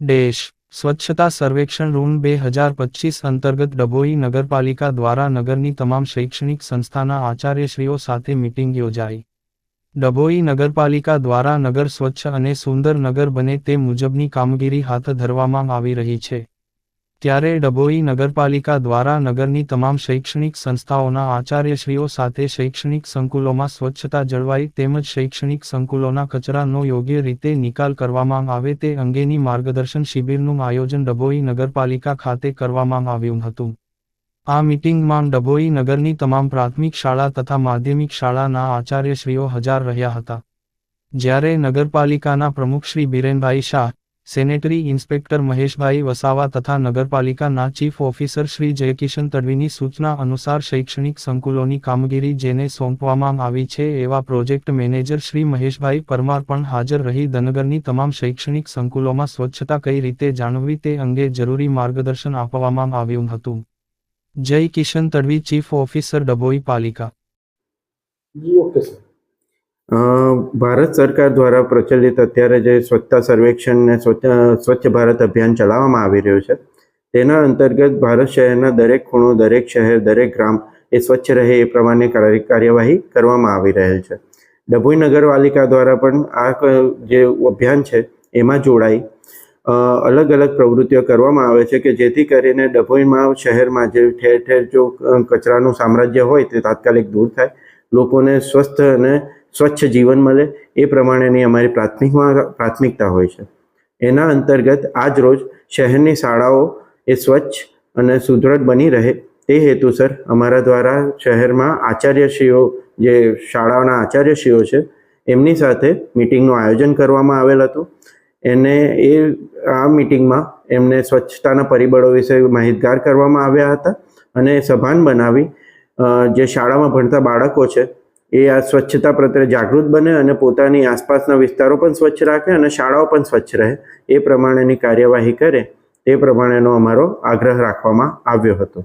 દેશ સ્વચ્છતા સર્વેક્ષણ રૂમ બે હજાર પચીસ અંતર્ગત ડભોઈ નગરપાલિકા દ્વારા નગરની તમામ શૈક્ષણિક સંસ્થાના આચાર્યશ્રીઓ સાથે મિટિંગ યોજાઈ. ડભોઈ નગરપાલિકા દ્વારા નગર સ્વચ્છ અને સુંદર નગર બને તે મુજબની કામગીરી હાથ ધરવામાં આવી રહી છે. ત્યારે ડભોઈ નગરપાલિકા દ્વારા નગરની તમામ શૈક્ષણિક સંસ્થાઓના આચાર્યશ્રીઓ સાથે શૈક્ષણિક સંકુલોમાં સ્વચ્છતા જળવાય તેમજ શૈક્ષણિક સંકુલોના કચરાનો યોગ્ય રીતે નિકાલ કરવામાં આવે તે અંગેની માર્ગદર્શન શિબિરનું આયોજન ડભોઈ નગરપાલિકા ખાતે કરવામાં આવ્યું હતું. આ મીટિંગમાં ડભોઈ નગરની તમામ પ્રાથમિક શાળા તથા માધ્યમિક શાળાના આચાર્યશ્રીઓ હજાર રહ્યા હતા. જ્યારે નગરપાલિકાના પ્રમુખ શ્રી બિરેનભાઈ શાહ સેનેટરી ઇન્સ્પેક્ટર મહેશભાઈ વસાવા તથા નગરપાલિકાના ચીફ ઓફિસર શ્રી જયકિશન તડવીની સૂચના અનુસાર શૈક્ષણિક સંકુલોની કામગીરી જેને સોંપવામાં આવી છે એવા પ્રોજેક્ટ મેનેજર શ્રી મહેશભાઈ પરમાર પણ હાજર રહી ધનગરની તમામ શૈક્ષણિક સંકુલોમાં સ્વચ્છતા કઈ રીતે જાળવવી તે અંગે જરૂરી માર્ગદર્શન આપવામાં આવ્યું હતું. જય કિશન તડવી, ચીફ ઓફિસર ડભોઈ પાલિકા. Okay, sir. ભારત સરકાર દ્વારા પ્રચલિત અત્યારે જે સ્વચ્છતા સર્વેક્ષણ ને સ્વચ્છ ભારત અભિયાન ચલાવવામાં આવી રહ્યું છે, તેના અંતર્ગત ભારત શહેરના દરેક ખૂણો, દરેક શહેર, દરેક ગ્રામ એ સ્વચ્છ રહે એ પ્રમાણે કાર્ય- કાર્યવાહી કરવામાં આવી રહેલ છે. ડભોઈ નગરપાલિકા દ્વારા પણ આ જે અભિયાન છે એમાં જોડાઈ અલગ અલગ પ્રવૃત્તિઓ કરવામાં આવે છે કે જેથી કરીને ડભોઈમાં શહેરમાં જે ઠેર ઠેર જો કચરાનું સામ્રાજ્ય હોય તે તાત્કાલિક દૂર થાય લોકોને સ્વસ્થ અને સ્વચ્છ જીવન મળે એ પ્રમાણેની અમારી પ્રાથમિકમાં પ્રાથમિકતા હોય છે. એના અંતર્ગત આજ રોજ શહેરની શાળાઓ એ સ્વચ્છ અને સુદૃઢ બની રહે તે હેતુસર અમારા દ્વારા શહેરમાં આચાર્યશ્રીઓ, જે શાળાઓના આચાર્યશ્રીઓ છે, એમની સાથે મિટિંગનું આયોજન કરવામાં આવેલ હતું. એને એ, આ મિટિંગમાં એમને સ્વચ્છતાના પરિબળો વિશે માહિતગાર કરવામાં આવ્યા હતા અને સભાન બનાવી જે શાળામાં ભણતા બાળકો છે, એ આ સ્વચ્છતા પ્રત્યે જાગૃત બને અને પોતાની આસપાસના વિસ્તારો પણ સ્વચ્છ રાખે અને શાળાઓ પણ સ્વચ્છ રહે. એ પ્રમાણેની કાર્યવાહી કરે તે પ્રમાણેનો અમારો આગ્રહ રાખવામાં આવ્યો હતો.